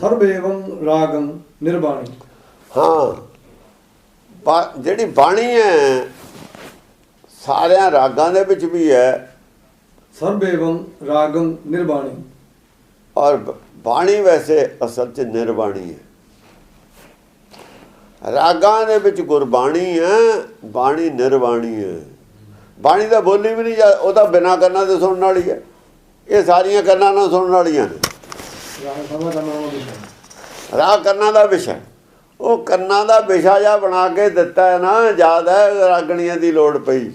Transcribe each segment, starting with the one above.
ਸਰਬੇਵੰ ਰਾਗੰ ਨਿਰਵਾਣੀ ਹਾਂ। ਜਿਹੜੀ ਬਾਣੀ ਹੈ ਸਾਰਿਆਂ ਰਾਗਾਂ ਦੇ ਵਿੱਚ ਵੀ ਹੈ। ਸਰਬੇਵੰ ਰਾਗੰ ਨਿਰਵਾਣੀ ਔਰ ਬਾਣੀ ਵੈਸੇ ਅਸਲ 'ਚ ਨਿਰਬਾਣੀ ਹੈ। ਰਾਗਾਂ ਦੇ ਵਿੱਚ ਗੁਰਬਾਣੀ ਹੈ ਬਾਣੀ ਨਿਰਬਾਣੀ ਹੈ। ਬਾਣੀ ਦਾ ਬੋਲੀ ਵੀ ਨਹੀਂ ਉਹਦਾ ਬਿਨਾ ਕੰਨਾਂ ਦੇ ਸੁਣਨ ਵਾਲੀ ਹੈ। ਇਹ ਸਾਰੀਆਂ ਕੰਨਾਂ ਨਾਲ ਸੁਣਨ ਵਾਲੀਆਂ ਨੇ। ਰਾਗ ਸਭਾ ਦਾ ਵਿਸ਼ਾ ਕੰਨਾਂ ਦਾ ਵਿਸ਼ਾ ਉਹ ਕੰਨਾਂ ਦਾ ਵਿਸ਼ਾ ਜਾਂ ਬਣਾ ਕੇ ਦਿੱਤਾ ਹੈ ਨਾ ਜ਼ਿਆਦਾ ਰਾਗਣੀਆਂ ਦੀ ਲੋੜ ਪਈ।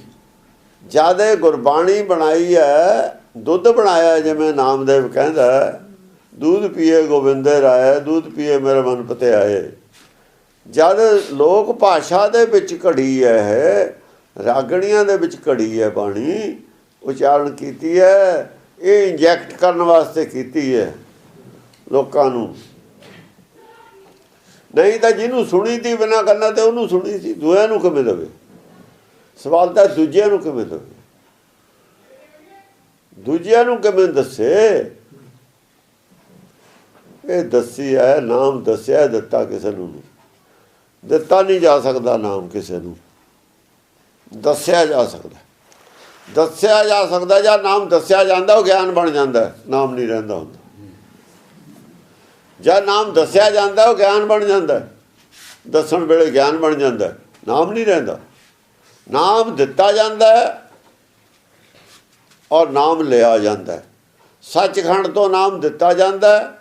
ਜਿਆਦੇ ਗੁਰਬਾਣੀ ਬਣਾਈ ਹੈ, ਦੁੱਧ ਬਣਾਇਆ ਜਿਵੇਂ ਨਾਮਦੇਵ ਕਹਿੰਦਾ ਦੁੱਧ ਪੀਏ ਗੋਬਿੰਦੇ ਰਾਏ, ਦੁੱਧ ਪੀਏ ਮੇਰੇ ਮਨ ਪਤੇ ਆਏ ਜਦ ਲੋਕ ਭਾਸ਼ਾ ਦੇ ਵਿੱਚ ਘੜੀ ਹੈ, ਰਾਗਣੀਆਂ ਦੇ ਵਿੱਚ ਘੜੀ ਹੈ ਬਾਣੀ, ਉਚਾਰਨ ਕੀਤੀ ਹੈ, ਇਹ ਇੰਜੈਕਟ ਕਰਨ ਵਾਸਤੇ ਕੀਤੀ ਹੈ। ਲੋਕਾਂ ਨੂੰ। ਨਹੀਂ ਤਾਂ ਜਿਹਨੂੰ ਸੁਣੀ ਦੀ ਬਿਨਾ ਕਰਨਾ ਤੇ ਉਹਨੂੰ ਸੁਣੀ ਸੀ, ਦੂਜਿਆਂ ਨੂੰ ਕਿਵੇਂ ਦੇਵੇ? ਸਵਾਲ ਤਾਂ ਦੂਜਿਆਂ ਨੂੰ ਕਿਵੇਂ ਦੇਵੇ? ਦੂਜਿਆਂ ਨੂੰ ਕਿਵੇਂ ਦੱਸੇ? ਇਹ ਦੱਸੀ ਹੈ, ਨਾਮ ਦੱਸਿਆ, ਦਿੱਤਾ ਕਿਸੇ ਨੂੰ ਦਿੱਤਾ ਨਹੀਂ ਜਾ ਸਕਦਾ ਨਾਮ ਕਿਸੇ ਨੂੰ। ਦੱਸਿਆ ਜਾ ਸਕਦਾ। ਦੱਸਿਆ ਜਾ ਸਕਦਾ ਜਾਂ ਨਾਮ ਦੱਸਿਆ ਜਾਂਦਾ, ਉਹ ਗਿਆਨ ਬਣ ਜਾਂਦਾ, ਨਾਮ ਨਹੀਂ ਰਹਿੰਦਾ ਹੁੰਦਾ। ਜਦ ਨਾਮ ਦੱਸਿਆ ਜਾਂਦਾ, ਉਹ ਗਿਆਨ ਬਣ ਜਾਂਦਾ। ਦੱਸਣ ਵੇਲੇ ਗਿਆਨ ਬਣ ਜਾਂਦਾ। ਨਾਮ ਨਹੀਂ ਰਹਿੰਦਾ। ਨਾਮ ਦਿੱਤਾ ਜਾਂਦਾ ਔਰ ਨਾਮ ਲਿਆ ਜਾਂਦਾ ਸੱਚਖੰਡ ਤੋਂ ਨਾਮ ਦਿੱਤਾ ਜਾਂਦਾ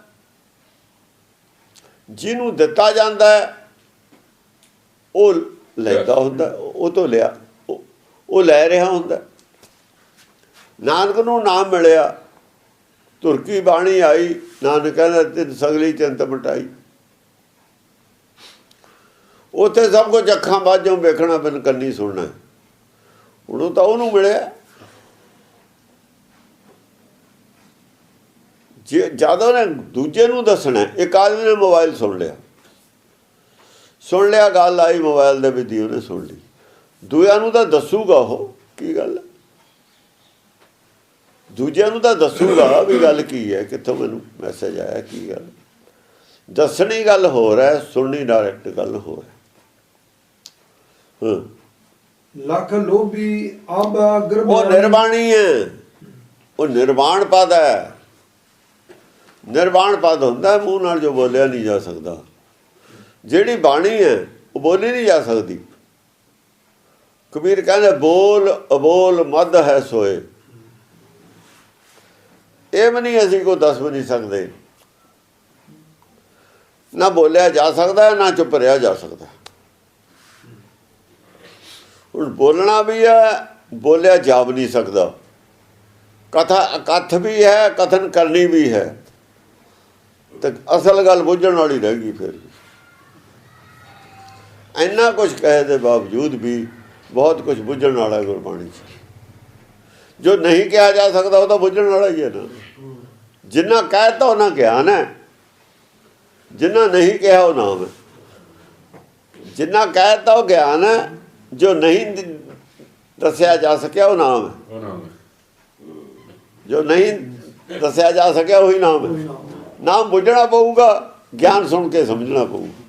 ਜਿਹਨੂੰ ਦਿੱਤਾ ਜਾਂਦਾ ਉਹ ਲੈਦਾ ਹੁੰਦਾ ਉਹ ਤੋਂ ਲਿਆ, ਉਹ ਲੈ ਰਿਹਾ ਹੁੰਦਾ ਨਾਨਕ ਨੂੰ ਨਾਮ ਮਿਲਿਆ। ਤੁਰਕੀ ਬਾਣੀ ਆਈ, ਨਾਨਕ ਕਹਿੰਦਾ ਤਿੰਨ ਸਗਲੀ ਚੰਤ ਮਟਾਈ। ਉਥੇ ਸਭ ਕੁਝ ਅੱਖਾਂ ਬਾਝੋਂ ਵੇਖਣਾ, ਬਿਨ ਕੰਨੀ ਸੁਣਨਾ। ਹੁਣ ਤਾਂ ਉਹਨੂੰ ਮਿਲਿਆ। ਜੇ ਜਦੋਂ ਨੇ ਦੂਜੇ ਨੂੰ ਦੱਸਣਾ, ਇੱਕ ਆਦਮੀ ਨੇ ਮੋਬਾਈਲ ਸੁਣ ਲਿਆ। ਸੁਣ ਲਿਆ, ਗੱਲ ਆਈ ਮੋਬਾਈਲ ਦੇ ਵਿੱਚ ਹੀ ਉਹਨੇ ਸੁਣ ਲਈ। ਦੂਜਿਆਂ ਨੂੰ ਤਾਂ ਦੱਸੂਗਾ ਉਹ, ਕੀ ਗੱਲ ਦੂਜਿਆਂ ਨੂੰ ਤਾਂ ਦੱਸੂਗਾ ਵੀ ਗੱਲ ਕੀ ਹੈ ਕਿੱਥੋਂ ਮੈਨੂੰ ਮੈਸੇਜ ਆਇਆ ਕੀ ਗੱਲ। ਦੱਸਣੀ ਗੱਲ ਹੋਰ ਹੈ ਸੁਣਨੀ ਡਾਇਰੈਕਟ ਗੱਲ ਹੋਰ ਹੈ। ਹਾਂ। ਲੱਖ ਲੋਭੀ ਅਬ ਅਗਰ ਉਹ ਨਿਰਵਾਣੀ ਹੈ। ਉਹ ਨਿਰਵਾਣ ਪਦ ਹੈ। ਨਿਰਵਾਣ ਪਦ ਹੁੰਦਾ ਹੈ, ਮੂੰਹ ਨਾਲ ਜੋ ਬੋਲਿਆ ਨਹੀਂ ਜਾ ਸਕਦਾ। ਜਿਹੜੀ ਬਾਣੀ ਹੈ ਉਹ ਬੋਲੀ ਨਹੀਂ ਜਾ ਸਕਦੀ। ਕਬੀਰ ਕਹਿੰਦਾ ਬੋਲ ਅਬੋਲ ਮਦ ਹੈ ਸੋਏ। ਇਹ ਵੀ ਨਹੀਂ ਅਸੀਂ ਕੋਈ ਦੱਸ ਵੀ ਨਹੀਂ ਸਕਦੇ। ਨਾ ਬੋਲਿਆ ਜਾ ਸਕਦਾ, ਨਾ ਚੁੱਪ ਰਿਹਾ ਜਾ ਸਕਦਾ। ਹੁਣ ਬੋਲਣਾ ਵੀ ਹੈ, ਬੋਲਿਆ ਜਾ ਵੀ ਨਹੀਂ ਸਕਦਾ। ਕਥਾ, ਕਥ ਵੀ ਹੈ, ਕਥਨ ਕਰਨੀ ਵੀ ਹੈ। ਤੇ ਅਸਲ ਗੱਲ ਬੁੱਝਣ ਵਾਲੀ ਰਹਿ ਗਈ ਫਿਰ। ਇੰਨਾ ਕੁਝ ਕਹੇ ਦੇ ਬਾਵਜੂਦ ਵੀ ਬਹੁਤ ਕੁਝ ਬੁੱਝਣ ਵਾਲਾ ਗੁਰਬਾਣੀ 'ਚ। ਜੋ ਨਹੀਂ ਕਿਹਾ ਜਾ ਸਕਦਾ ਉਹ ਤਾਂ ਬੁੱਝਣ ਵਾਲਾ ਹੀ ਹੈ ਨਾ। ਜਿੰਨਾ ਕਹਿਤਾ ਉਹਨਾਂ ਗਿਆਨ ਹੈ ਜਿੰਨਾ ਨਹੀਂ ਕਿਹਾ ਉਹ ਨਾਮ ਹੈ ਜਿੰਨਾ ਕਹਿਤਾ ਉਹ ਗਿਆਨ ਹੈ ਜੋ ਨਹੀਂ ਦੱਸਿਆ ਜਾ ਸਕਿਆ ਉਹ ਨਾਮ ਹੈ ਉਹ ਨਾਮ ਹੈ ਜੋ ਨਹੀਂ ਦੱਸਿਆ ਜਾ ਸਕਿਆ ਉਹੀ ਨਾਮ ਹੈ ਨਾਮ ਬੁੱਝਣਾ ਪਊਗਾ ਗਿਆਨ ਸੁਣ ਕੇ ਸਮਝਣਾ ਪਊਗਾ।